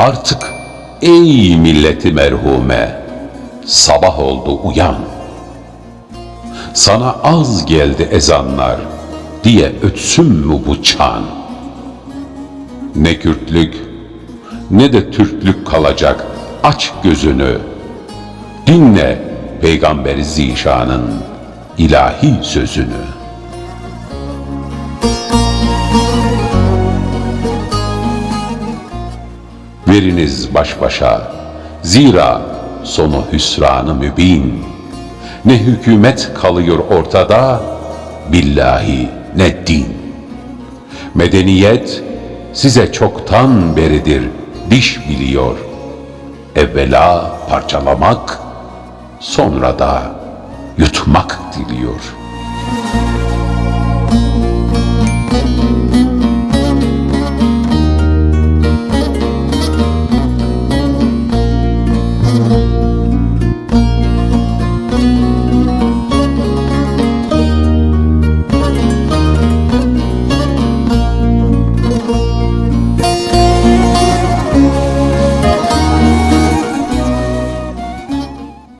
Artık ey milleti merhume, sabah oldu uyan. Sana az geldi ezanlar diye ötsün mü bu çan? Ne Kürtlük ne de Türklük kalacak aç gözünü. Dinle Peygamberi Zişan'ın ilahi sözünü. Veriniz baş başa, zira sonu hüsranı mübin. Ne hükümet kalıyor ortada, billahi ne din. Medeniyet size çoktan beridir diş biliyor. Evvela parçalamak, sonra da yutmak diliyor.''